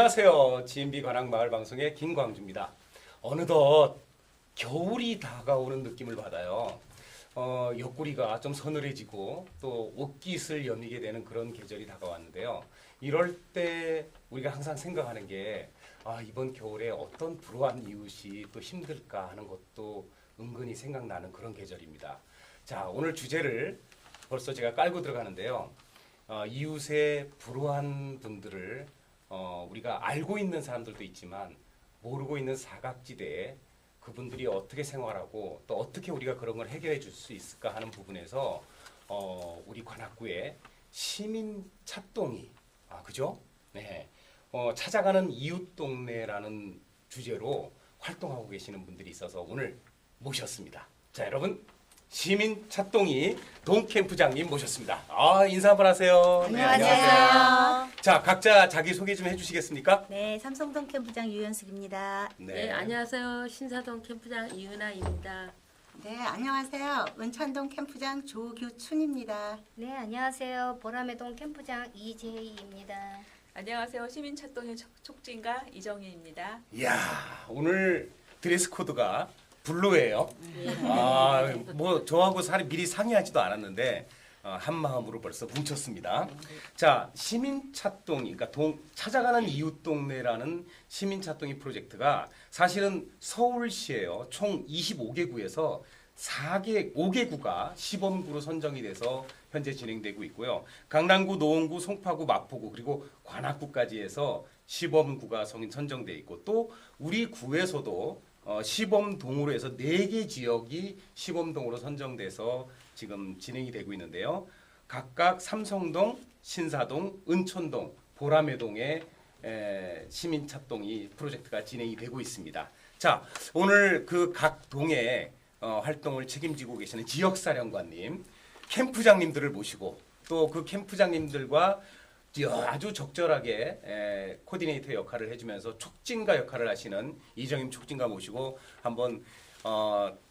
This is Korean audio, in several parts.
안녕하세요. GMB 관악마을 방송의 김광주입니다. 어느덧 겨울이 다가오는 느낌을 받아요. 어, 옆구리가 좀 서늘해지고 또 옷깃을 여미게 되는 그런 계절이 다가왔는데요. 이럴 때 우리가 항상 생각하는 게 아, 이번 겨울에 어떤 불우한 이웃이 또 힘들까 하는 것도 은근히 생각나는 그런 계절입니다. 자, 오늘 주제를 벌써 제가 깔고 들어가는데요. 어, 이웃의 불우한 분들을 어, 우리가 알고 있는 사람들도 있지만 모르고 있는 사각지대에 그분들이 어떻게 생활하고 또 어떻게 우리가 그런 걸 해결해 줄 수 있을까 하는 부분에서 어, 우리 관악구의 시민 찾동이 아 그죠? 네. 어, 찾아가는 이웃 동네라는 주제로 활동하고 계시는 분들이 있어서 오늘 모셨습니다. 자 여러분 시민 찾동이 동캠프장님 모셨습니다. 아 인사 한번 하세요. 네, 안녕하세요. 자 각자 자기 소개 좀 해주시겠습니까? 네, 삼성동 캠프장 유연숙입니다. 네. 안녕하세요. 신사동 캠프장 이은아입니다. 네, 안녕하세요. 은천동 캠프장 조규춘입니다. 네, 안녕하세요. 보라매동 캠프장 이재희입니다. 안녕하세요. 시민찾동의 촉- 촉진가 이정희입니다. 이야 오늘 드레스 코드가 블루예요. 아, 뭐 저하고 사 미리 상의하지도 않았는데 어, 한 마음으로 벌써 뭉쳤습니다. 자, 시민 찾동, 그러니까 동 찾아가는 이웃 동네라는 시민 찾동이 프로젝트가 사실은 서울시예요. 총 25개 구에서 4개, 5개 구가 시범구로 선정이 돼서 현재 진행되고 있고요. 강남구, 노원구, 송파구, 마포구 그리고 관악구까지 해서 시범구가 성- 선정돼 있고 또 우리 구에서도 어, 시범동으로 해서 네개 지역이 시범동으로 선정돼서 지금 진행이 되고 있는데요. 각각 삼성동, 신사동, 은천동, 보라매동의 에, 시민 찾동이 프로젝트가 진행이 되고 있습니다. 자, 오늘 그 각 동의 어, 활동을 책임지고 계시는 지역사령관님, 캠프장님들을 모시고 또 그 캠프장님들과 아주 적절하게 에, 코디네이터 역할을 해주면서 촉진가 역할을 하시는 이정임 촉진가 모시고 한번 어, 이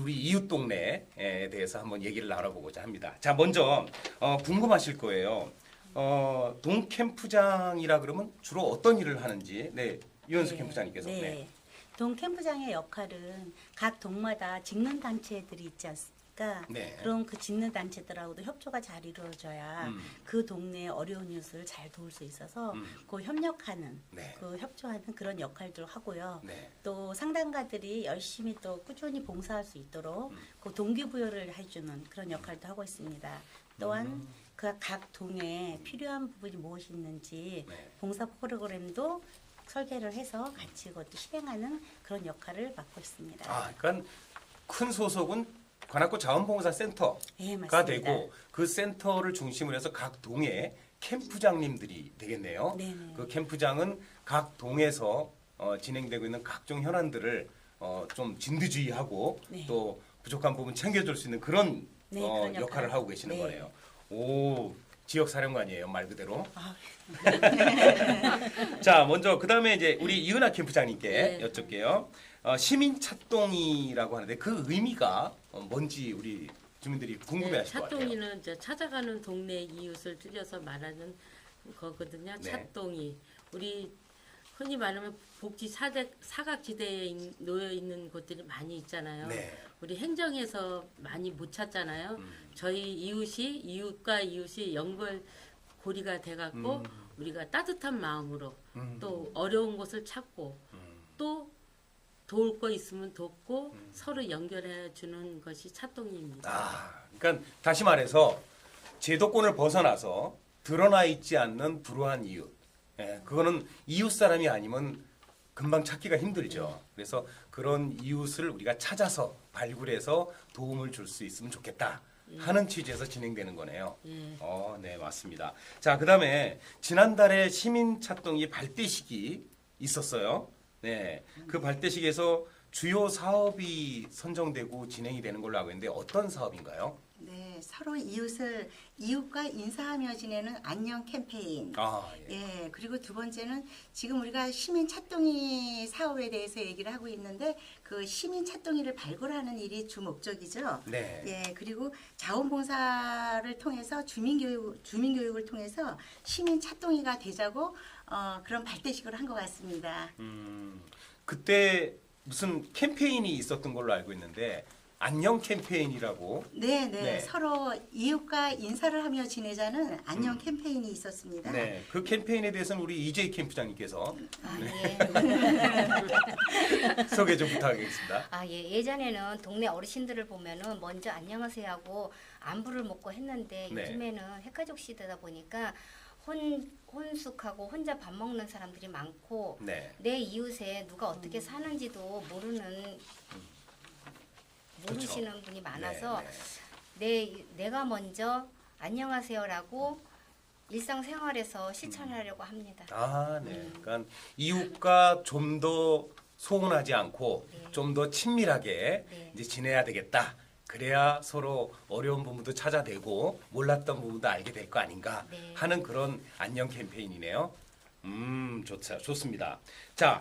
우리 이웃 동네에 대해서 한번 얘기를 나눠보고자 합니다. 자, 먼저 어, 궁금하실 거예요. 어, 동 캠프장이라 그러면 주로 어떤 일을 하는지, 네, 유현수 캠프장님께서. 네. 네. 동 캠프장의 역할은 각 동마다 직능 단체들이 있지 않습니까? 네. 그럼 그 직능 단체들하고도 협조가 잘 이루어져야 음. 그 동네의 어려운 이웃을 잘 도울 수 있어서 음. 그 협력하는, 네. 그 협조하는 그런 역할들을 하고요. 네. 또 상담가들이 열심히 또 꾸준히 봉사할 수 있도록 음. 그 동기부여를 해주는 그런 역할도 하고 있습니다. 또한 음. 그각 동에 필요한 부분이 무엇이 있는지 네. 봉사 프로그램도 설계를 해서 같이 그것도 실행하는 그런 역할을 맡고 있습니다. 아, 그러니까 큰 소속은 관악구 자원봉사 센터가 예, 맞습니다. 되고 그 센터를 중심으로 해서 각 동에 캠프장님들이 되겠네요. 네네. 그 캠프장은 각 동에서 어, 진행되고 있는 각종 현안들을 어, 좀 진두지휘하고 네. 또 부족한 부분 챙겨줄 수 있는 그런, 네, 어, 그런 역할을 역할. 하고 계시는 네. 거네요. 오 지역 사령관이에요 말 그대로. 아, 자 먼저 그 다음에 이제 우리 이은하 캠프장님께 네. 여쭙게요. 어, 시민 찾동이라고 하는데 그 의미가 어, 뭔지 우리 주민들이 궁금해하실 것 같아요. 네, 찾동이는 이제 찾아가는 동네 이웃을 줄여서 말하는 거거든요. 네. 찾동이 우리 흔히 말하면 복지 사대, 사각지대에 있- 놓여 있는 곳들이 많이 있잖아요. 네. 우리 행정에서 많이 못 찾잖아요. 음. 저희 이웃이 이웃과 이웃이 연결 고리가 돼갖고 음. 우리가 따뜻한 마음으로 음. 또 어려운 곳을 찾고 음. 또 도울 거 있으면 돕고 음. 서로 연결해 주는 것이 찾동입니다. 아, 그러니까 다시 말해서 제도권을 벗어나서 드러나 있지 않는 불우한 이웃. 예, 그거는 이웃 사람이 아니면 금방 찾기가 힘들죠. 그래서 그런 이웃을 우리가 찾아서 발굴해서 도움을 줄 수 있으면 좋겠다 하는 취지에서 진행되는 거네요. 예. 어, 네, 맞습니다. 자, 그 다음에 지난달에 시민 찾동이 발대식이 있었어요. 네. 그 발대식에서 주요 사업이 선정되고 진행이 되는 걸로 알고 있는데 어떤 사업인가요? 네, 서로 이웃을 이웃과 인사하며 지내는 안녕 캠페인. 아, 예. 예, 그리고 두 번째는 지금 우리가 시민 찾동이 사업에 대해서 얘기를 하고 있는데 그 시민 찾동이를 발굴하는 일이 주 목적이죠. 네. 예, 그리고 자원봉사를 통해서 주민 교육 주민 교육을 통해서 시민 찾동이가 되자고 어, 그런 발대식으로 한것 같습니다. 음, 그때 무슨 캠페인이 있었던 걸로 알고 있는데 안녕 캠페인이라고 네, 네, 네. 서로 이웃과 인사를 하며 지내자는 안녕 캠페인이 있었습니다. 네, 그 캠페인에 대해서는 우리 이재희 캠프장님께서 아, 예. 소개 좀 부탁하겠습니다. 아, 예. 예전에는 동네 어르신들을 보면은 먼저 안녕하세요 하고 안부를 묻고 했는데 네. 요즘에는 핵가족 시대다 보니까 혼 혼숙하고 혼자 밥 먹는 사람들이 많고 네. 내 이웃에 누가 어떻게 사는지도 모르는 모르시는 분이 많아서 그렇죠. 네, 네. 내 내가 먼저 안녕하세요라고 일상생활에서 실천하려고 합니다. 아, 네. 그러니까 이웃과 좀 더 소원하지 않고 네. 좀더 친밀하게 네. 이제 지내야 되겠다. 그래야 서로 어려운 부분도 찾아내고 몰랐던 부분도 알게 될 거 아닌가 네. 하는 그런 안녕 캠페인이네요. 음, 좋다. 좋습니다. 자,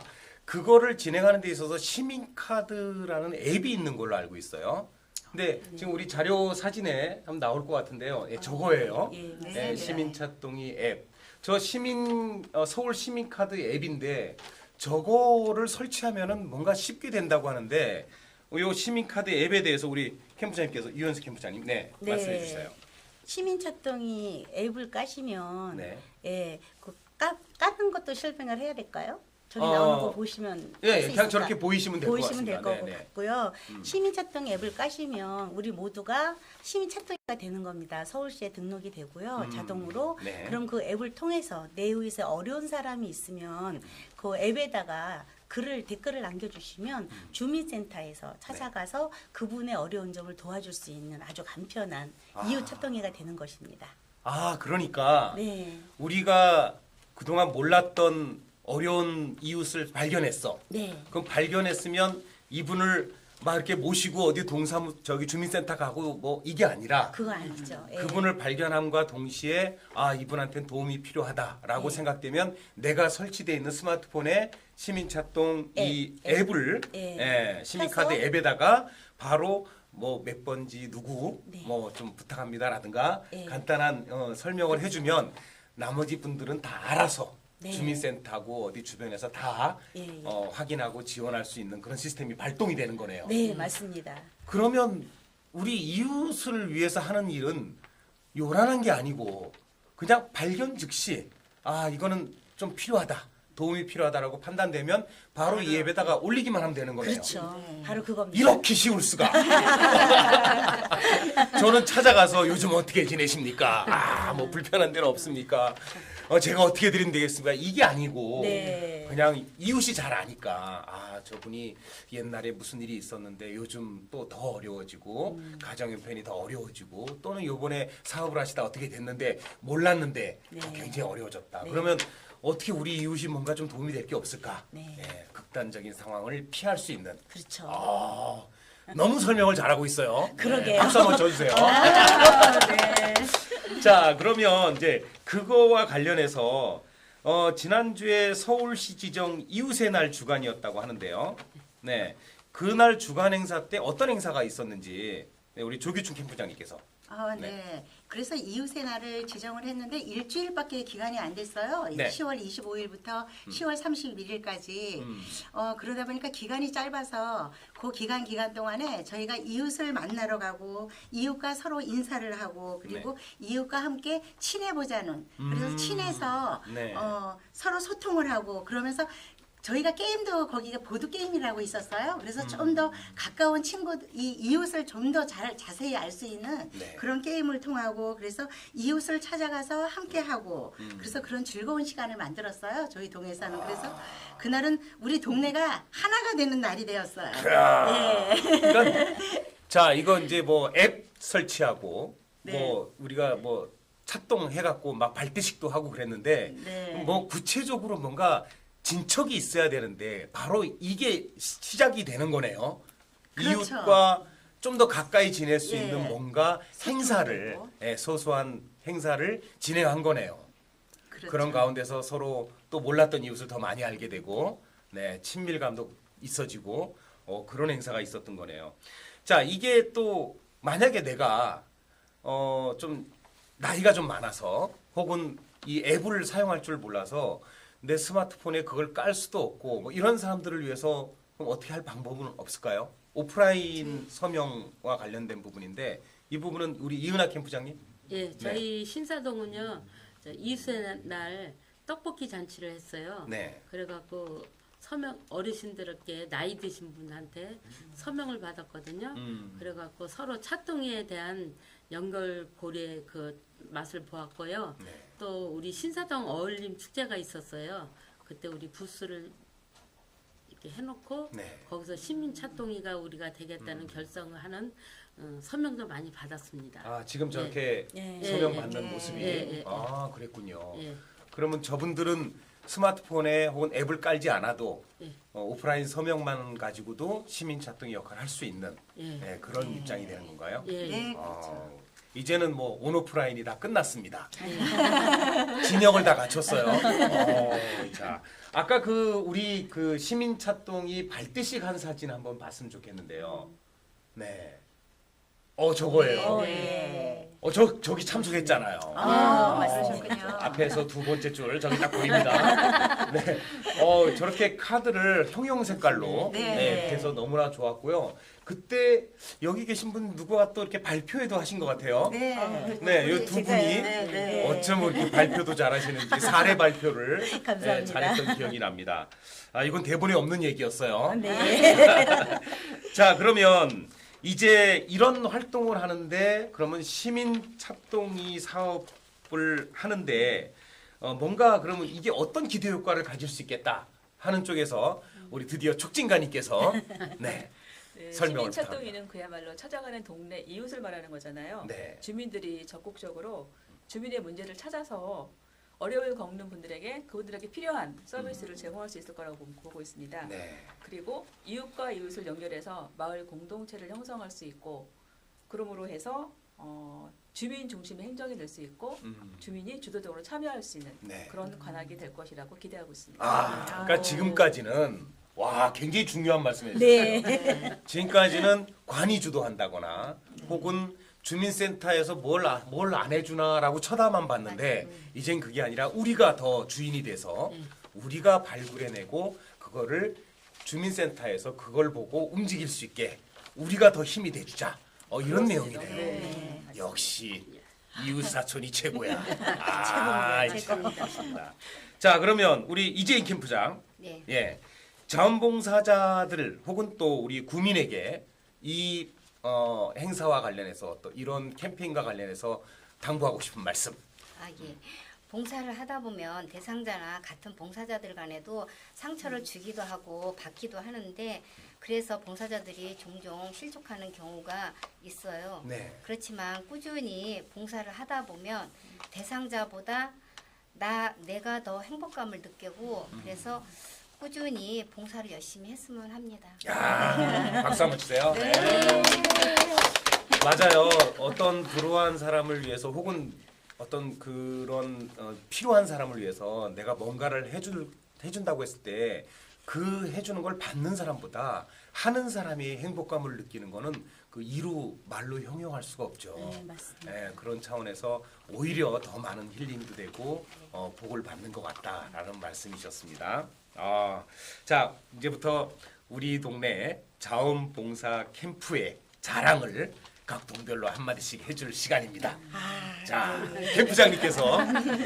그거를 진행하는 데 있어서 시민카드라는 앱이 있는 걸로 알고 있어요. 근데 지금 우리 자료 사진에 한번 나올 것 같은데요. 예, 저거예요. 예, 네, 네, 네. 시민차동이 앱. 저 시민 어, 서울 시민카드 앱인데 저거를 설치하면은 뭔가 쉽게 된다고 하는데 이 시민카드 앱에 대해서 우리 캠프장님께서 이현수 캠프장님 네, 네. 말씀해 주세요. 시민차동이 앱을 까시면 네. 예, 그 까, 까는 것도 실행을 해야 될까요? 저기 어, 나오는 거 보시면 예, 그냥? 저렇게 보이시면 될 것 보이시면 같습니다. 될것 네, 네. 같고요. 음. 시민차동 앱을 까시면 우리 모두가 시민차동이가 되는 겁니다. 서울시에 등록이 되고요. 음. 자동으로. 네. 그럼 그 앱을 통해서 내 이웃에 어려운 사람이 있으면 그 앱에다가 글을 댓글을 남겨주시면 음. 주민센터에서 네. 찾아가서 그분의 어려운 점을 도와줄 수 있는 아주 간편한 아. 이웃 차동이가 되는 것입니다. 아, 그러니까 네, 우리가 그동안 몰랐던 어려운 이웃을 발견했어. 네, 그럼 발견했으면 이분을 막 이렇게 모시고 어디 동사무 저기 주민센터 가고 뭐 이게 아니라 그거 아니죠. 예. 그분을 발견함과 동시에 아 이분한테는 도움이 필요하다라고 네. 생각되면 내가 설치되어 있는 스마트폰에 시민차동 이 앱, 앱을 예. 예, 시민카드 켜서 앱에다가 바로 뭐 몇 번지 누구 네. 뭐 좀 부탁합니다라든가 예. 간단한 어, 설명을 해주면 나머지 분들은 다 알아서 네. 주민센터고 어디 주변에서 다 예, 예. 어, 확인하고 지원할 수 있는 그런 시스템이 발동이 되는 거네요. 네, 맞습니다. 그러면 우리 이웃을 위해서 하는 일은 요란한 게 아니고 그냥 발견 즉시 아 이거는 좀 필요하다 도움이 필요하다라고 판단되면 바로 이 앱에다가 올리기만 하면 되는 거네요. 그렇죠. 네. 바로 그겁니다. 이렇게 쉬울 수가. 저는 찾아가서 요즘 어떻게 지내십니까? 아, 뭐 불편한 데는 없습니까? 어, 제가 어떻게 드리면 되겠습니까? 이게 아니고 네. 그냥 이웃이 잘 아니까 아, 저분이 옛날에 무슨 일이 있었는데 요즘 또 더 어려워지고 음. 가정 형편이 더 어려워지고 또는 요번에 사업을 하시다 어떻게 됐는데 몰랐는데 네. 아, 굉장히 어려워졌다. 네. 그러면 어떻게 우리 이웃이 뭔가 좀 도움이 될 게 없을까? 네. 예, 극단적인 상황을 피할 수 있는 그렇죠. 아, 너무 설명을 잘하고 있어요. 그러게요. 네, 박수 한번 쳐주세요. 네. 자, 그러면 이제 그거와 관련해서 어, 지난주에 서울시 지정 이웃의 날 주간이었다고 하는데요. 네, 그날 주간 행사 때 어떤 행사가 있었는지 네, 우리 조규춘 캠프장님께서 어, 네. 네. 그래서 이웃의 날을 지정을 했는데 일주일밖에 기간이 안 됐어요. 네. 10월 25일부터 10월 31일까지. 음, 어, 그러다 보니까 기간이 짧아서 그 기간 기간 동안에 저희가 이웃을 만나러 가고 이웃과 서로 인사를 하고 그리고 이웃과 함께 친해보자는 그래서 네. 음. 친해서 네. 어, 서로 소통을 하고 그러면서 저희가 게임도 거기가 보드 게임이라고 있었어요. 그래서 좀더 가까운 친구 이 이웃을 좀 더 잘 자세히 알 수 있는 네. 그런 게임을 통하고 그래서 이웃을 찾아가서 함께 하고 음. 그래서 그런 즐거운 시간을 만들었어요. 저희 동에서는 그래서 아. 그날은 우리 동네가 하나가 되는 날이 되었어요. 야. 예. 그러니까 자, 이거 이제 뭐 앱 설치하고 네. 뭐 우리가 뭐 차동 해갖고 막 발대식도 하고 그랬는데 네. 뭐 구체적으로 뭔가 진척이 있어야 되는데 바로 이게 시- 시작이 되는 거네요. 그렇죠. 이웃과 좀 더 가까이 지낼 수 예. 있는 뭔가 행사를. 예, 소소한 행사를 진행한 거네요. 그렇죠. 그런 가운데서 서로 또 몰랐던 이웃을 더 많이 알게 되고 네, 친밀감도 있어지고 어, 그런 행사가 있었던 거네요. 자, 이게 또 만약에 내가 어, 좀 나이가 좀 많아서 혹은 이 앱을 사용할 줄 몰라서 내 스마트폰에 그걸 깔 수도 없고 뭐 이런 사람들을 위해서 그럼 어떻게 할 방법은 없을까요? 오프라인 서명과 관련된 부분인데 이 부분은 우리 이은하 캠프장님. 예, 저희 신사동은요 저 이수의 날 떡볶이 잔치를 했어요. 네. 그래갖고 서명 어르신들께 나이 드신 분한테 서명을 받았거든요. 음. 그래갖고 서로 차동에 대한 연결 고리의 그 맛을 보았고요. 네. 또 우리 신사동 어울림 축제가 있었어요. 그때 우리 부스를 이렇게 해놓고 네. 거기서 시민 차동이가 우리가 되겠다는 결성을 하는 어, 서명도 많이 받았습니다. 아 지금 저렇게 예. 서명 예, 받는 예. 모습이 예, 예. 아 그랬군요. 예. 그러면 저분들은 스마트폰에 혹은 앱을 깔지 않아도 예. 어, 오프라인 서명만 가지고도 시민 차동의 역할을 할 수 있는 예. 네, 그런 입장이 되는 건가요? 예. 네, 아, 그렇죠. 이제는 뭐 온오프라인이 다 끝났습니다. 진영을 다 갖췄어요. 어, 자, 아까 그 우리 그 시민 차동이 발대식 한 사진 한번 봤으면 좋겠는데요. 네. 어 저거예요. 어, 네. 예. 어저 저기 참석했잖아요. 아, 어, 맞으셨군요. 앞에서 두 번째 줄 저기 딱 보입니다. 네. 어 저렇게 카드를 형용 색깔로 네. 네, 해서 너무나 좋았고요. 그때 여기 계신 분 누구가 또 이렇게 발표회도 하신 것 같아요. 네. 네, 이 두 분이 네, 네. 어쩜 이렇게 발표도 잘하시는지 사례 발표를 네, 감사합니다. 잘했던 기억이 납니다. 아 이건 대본에 없는 얘기였어요. 네. 자 그러면 이제 이런 활동을 하는데 그러면 시민 착동이 사업을 하는데 어, 뭔가 그러면 이게 어떤 기대 효과를 가질 수 있겠다 하는 쪽에서 우리 드디어 촉진가님께서 네, 네, 설명을 시민차동이는 그야말로 찾아가는 동네 이웃을 말하는 거잖아요. 네. 주민들이 적극적으로 주민의 문제를 찾아서 어려움을 겪는 분들에게 그분들에게 필요한 서비스를 제공할 수 있을 거라고 보고 있습니다. 네. 그리고 이웃과 이웃을 연결해서 마을 공동체를 형성할 수 있고 그러므로 해서 어, 주민 중심의 행정이 될 수 있고 음, 주민이 주도적으로 참여할 수 있는 네. 그런 관악이 될 것이라고 기대하고 있습니다. 아, 그러니까 지금까지는 와 굉장히 중요한 말씀해 주셨어요. 네. 지금까지는 관이 주도한다거나 혹은 주민센터에서 뭘 뭘 안 해주나라고 쳐다만 봤는데 이젠 그게 아니라 우리가 더 주인이 돼서 우리가 발굴해내고 그거를 주민센터에서 그걸 보고 움직일 수 있게 우리가 더 힘이 돼주자. 어 이런 내용이네요. 네. 역시 이웃 사촌이 최고야. 아, 최고입니다. 좋습니다. 자 그러면 우리 이재인 캠프장 네. 예. 자원봉사자들 혹은 또 우리 구민에게 이 어, 행사와 관련해서 또 이런 캠페인과 관련해서 당부하고 싶은 말씀. 아, 예. 봉사를 하다 보면 대상자나 같은 봉사자들 간에도 상처를 주기도 하고 받기도 하는데 그래서 봉사자들이 종종 실족하는 경우가 있어요. 네. 그렇지만 꾸준히 봉사를 하다 보면 대상자보다 나 내가 더 행복감을 느끼고 그래서 꾸준히 봉사를 열심히 했으면 합니다. 야, 박수 한번 주세요. 네. 맞아요. 어떤 불우한 사람을 위해서 혹은 어떤 그런 어, 필요한 사람을 위해서 내가 뭔가를 해줄 해준다고 했을 때 그 해주는 걸 받는 사람보다 하는 사람이 행복감을 느끼는 거는 그 이루 말로 형용할 수가 없죠. 네, 맞습니다. 예, 그런 차원에서 오히려 더 많은 힐링도 되고 어, 복을 받는 것 같다라는 말씀이셨습니다. 아, 자 이제부터 우리 동네 자원봉사 캠프의 자랑을 각 동별로 한 마디씩 해줄 시간입니다. 자 캠프장님께서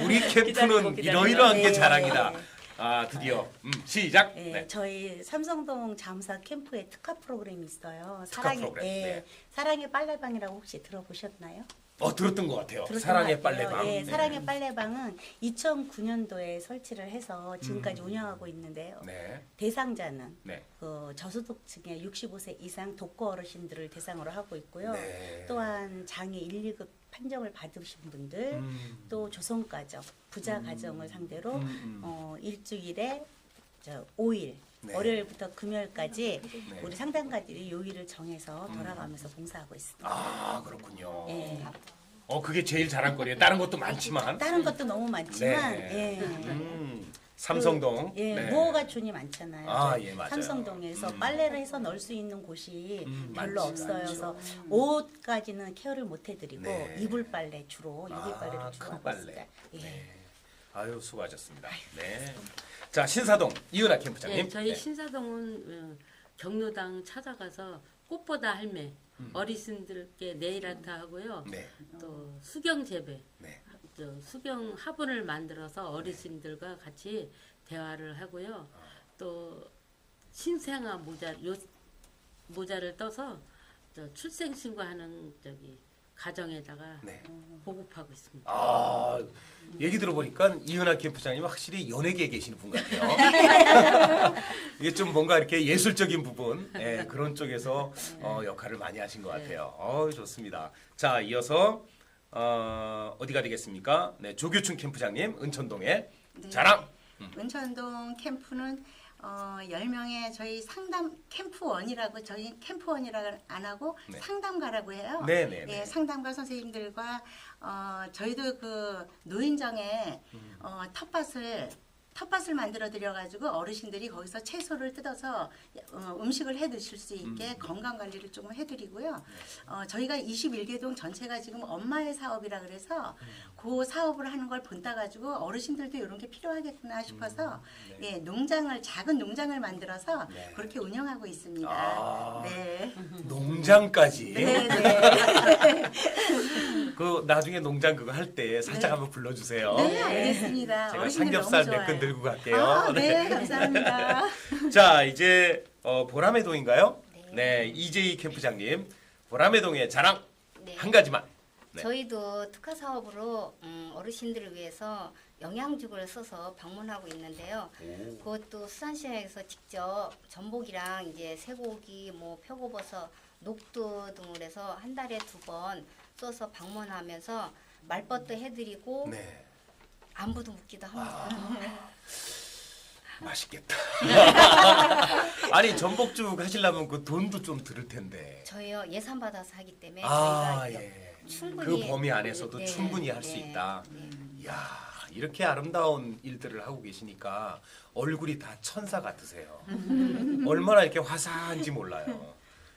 우리 캠프는 기다리고 기다리고. 이러이러한 게 네. 자랑이다. 아 드디어 음, 시작. 네, 네. 저희 삼성동 자음사 캠프에 특화 프로그램이 있어요. 특화 사랑의 프로그램, 예, 네. 사랑의 빨래방이라고 혹시 들어보셨나요? 어 들었던 것 같아요. 들었던 사랑의 것 같아요. 빨래방. 예, 네. 사랑의 빨래방은 2009년도에 설치를 해서 지금까지 음. 운영하고 있는데요. 네. 대상자는 네. 그 저소득층의 65세 이상 독거 어르신들을 대상으로 하고 있고요. 네. 또한 장애 1, 2급 판정을 받으신 분들, 음. 또 조선 가정, 부자 가정을 상대로 음, 음. 어, 일주일에 저 5일 네. 월요일부터 금요일까지 네. 우리 상담가들이 요일을 정해서 돌아가면서 봉사하고 있습니다. 아 그렇군요. 예. 어 그게 제일 자랑거리예요. 다른 것도 많지만. 다른 것도 너무 많지만 네. 예. 음, 삼성동. 그, 예, 네. 무허가촌이 많잖아요. 아, 예, 맞아요. 삼성동에서 음. 빨래를 해서 넣을 수 있는 곳이 음, 별로 많지, 없어요. 많죠. 그래서 옷까지는 케어를 못 해드리고 네. 이불 빨래 주로 이불 아, 빨래를 주로 큰 하고 빨래. 있습니다. 예. 네. 아유 수고하셨습니다. 네. 자 신사동 이은하 캠프장님. 네, 저희 네. 신사동은 어, 경로당 찾아가서 꽃보다 할매 어르신들께 네일 아트 하고요. 네. 또 수경 재배, 네. 저 수경 화분을 만들어서 어르신들과 같이 대화를 하고요. 또 신생아 모자 요 모자를 떠서 저 출생 신고하는 저기 가정에다가 네. 보급하고 있습니다. 아 얘기 들어보니까 이은하 캠프장님 확실히 연예계에 계시는 분 같아요. 이게 좀 뭔가 이렇게 예술적인 부분 예, 그런 쪽에서 어, 역할을 많이 하신 것 같아요. 어 좋습니다. 자 이어서 어, 어디가 되겠습니까? 네 조규춘 캠프장님 은천동에 네. 자랑. 은천동 캠프는 어, 10명의 저희 상담 캠프원이라고 저희 캠프원이라고 안 하고 네. 상담가라고 해요. 네 네 네. 예, 상담가 선생님들과 어, 저희도 그 노인정에 음. 어, 텃밭을 텃밭을 만들어 드려 가지고 어르신들이 거기서 채소를 뜯어서 어, 음식을 해 드실 수 있게 음. 건강 관리를 조금 해 드리고요. 어, 저희가 21개동 전체가 지금 엄마의 사업이라 그래서 음. 그 사업을 하는 걸 본따 가지고 어르신들도 이런 게 필요하겠구나 싶어서 네. 예, 농장을 작은 농장을 만들어서 네. 그렇게 운영하고 있습니다. 아. 네. 농장까지. 네, 네. 그 나중에 농장 그거 할 때 살짝 한번 불러주세요. 네, 알겠습니다. 제가 어르신들 삼겹살 너무 몇근 좋아해요. 들고 갈게요. 아, 네, 감사합니다. 자 이제 어, 보라매동인가요? 네. 네 이재희 캠프장님 보라매동의 자랑 네. 한 가지만. 네. 저희도 특화 사업으로 음, 어르신들을 위해서 영양죽을 써서 방문하고 있는데요. 오. 그것도 수산시장에서 직접 전복이랑 이제 쇠고기, 뭐 표고버섯, 녹두 등을 해서 한 달에 두 번 써서 방문하면서 말벗도 해드리고 네 안부도 묻기도 합니다. 맛있겠다. 아니 전복죽 하시려면 그 돈도 좀 들을 텐데. 저희요 예산 받아서 하기 때문에 아 저희가 예. 충분히 그 범위 안에서도 네, 충분히 할 수 네, 있다. 네. 이야 이렇게 아름다운 일들을 하고 계시니까 얼굴이 다 천사 같으세요. 얼마나 이렇게 화사한지 몰라요.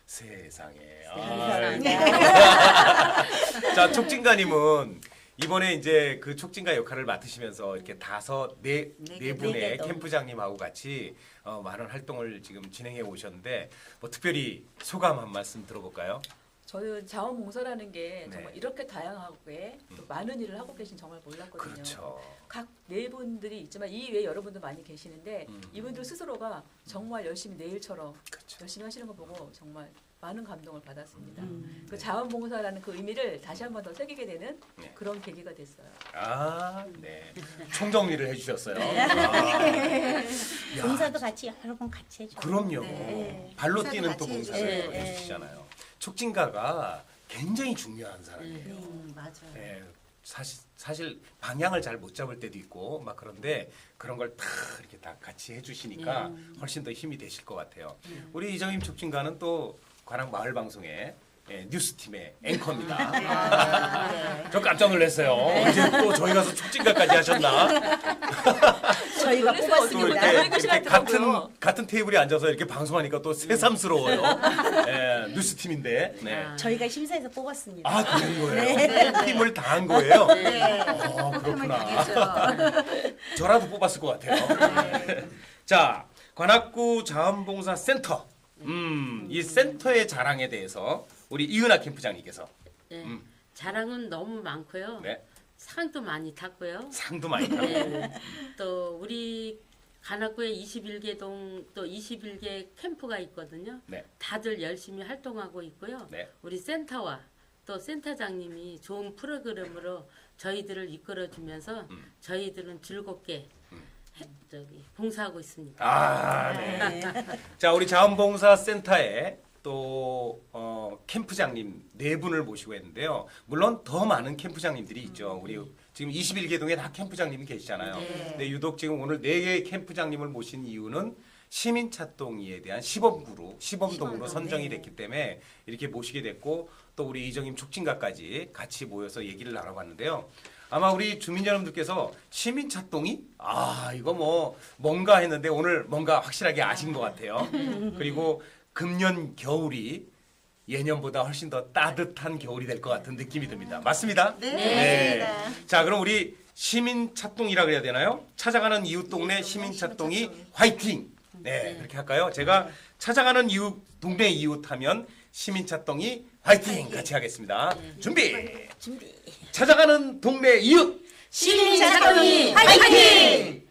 세상에. 아이. 자 촉진가님은 이번에 이제 그 촉진가 역할을 맡으시면서 이렇게 다섯 네, 네네 개, 분의 네 개도. 캠프장님하고 같이 어, 많은 활동을 지금 진행해 오셨는데 뭐 특별히 소감 한 말씀 들어볼까요? 저는 자원봉사라는 게 네. 정말 이렇게 다양하게 또 많은 일을 하고 계신 정말 몰랐거든요. 그렇죠. 각 네 분들이 있지만 이 외에 여러분도 많이 계시는데 음. 이분들 스스로가 정말 열심히 내일처럼 그렇죠. 열심히 하시는 거 보고 정말 많은 감동을 받았습니다. 음. 그 자원봉사라는 그 의미를 다시 한 번 더 새기게 되는 네. 그런 계기가 됐어요. 아, 네. 총정리를 해주셨어요. 네. 아. 야, 봉사도 같이 여러 번 같이 해줘. 그럼요. 네. 발로 봉사도 뛰는 또 같이 봉사를. 네. 해주시잖아요. 촉진가가 굉장히 중요한 사람이에요. 음, 맞아요. 예, 사실 사실 방향을 잘 못 잡을 때도 있고 막 그런데 그런 걸 다 이렇게 다 같이 해주시니까 훨씬 더 힘이 되실 것 같아요. 우리 이정임 촉진가는 또 관악 마을 방송의 예, 뉴스팀의 앵커입니다. 네. 저 깜짝 놀랐어요. 이제 또 저희 가서 촉진가까지 하셨나? 저희가 또 뽑았습니다. 이렇게, 이렇게 같은. 같은 테이블에 앉아서 이렇게 방송하니까 또 새삼스러워요. 예, 뉴스팀인데. 네. 아, 저희가 심사에서 뽑았습니다. 아 그런 거예요. 힘을 다한 거예요. 네. 어, 그렇구나. 저라도 뽑았을 것 같아요. 자, 관악구 자원봉사 센터. 음, 이 센터의 자랑에 대해서 우리 이은하 캠프장님께서 네. 음. 자랑은 너무 많고요. 네, 상도 많이 탔고요. 상도 많이 타고. 네. 또 우리 관악구에 21개 동 또 21개 캠프가 있거든요. 네. 다들 열심히 활동하고 있고요. 네. 우리 센터와 또 센터장님이 좋은 프로그램으로 저희들을 이끌어주면서 음. 저희들은 즐겁게 해- 저기 봉사하고 있습니다. 아, 네. 네. 자, 우리 자원봉사 센터에 또 어, 캠프장님 네 분을 모시고 했는데요. 물론 더 많은 캠프장님들이 있죠. 우리 지금 21개 동에 다 캠프장님이 계시잖아요. 네. 근데 유독 지금 오늘 네 개의 캠프장님을 모신 이유는 시민 차동이에 대한 시범구로 시범동으로 시범동, 선정이 네. 됐기 때문에 이렇게 모시게 됐고 또 우리 이정임 촉진가까지 같이 모여서 얘기를 나눠봤는데요. 아마 우리 주민 여러분들께서 시민 잡동이 아 이거 뭐 뭔가 했는데 오늘 뭔가 확실하게 아신 것 같아요. 그리고 금년 겨울이 예년보다 훨씬 더 따뜻한 겨울이 될 것 같은 느낌이 듭니다. 맞습니다. 네. 네, 네. 자 그럼 우리 시민 찻동이라 그래야 되나요? 찾아가는 이웃 동네 네, 시민 찻동이 화이팅. 네 그렇게 할까요? 제가 찾아가는 이웃 동네 이웃 하면 시민 찻동이 화이팅 같이 하겠습니다. 준비. 준비. 찾아가는 동네 이웃 시민 사건이 화이팅!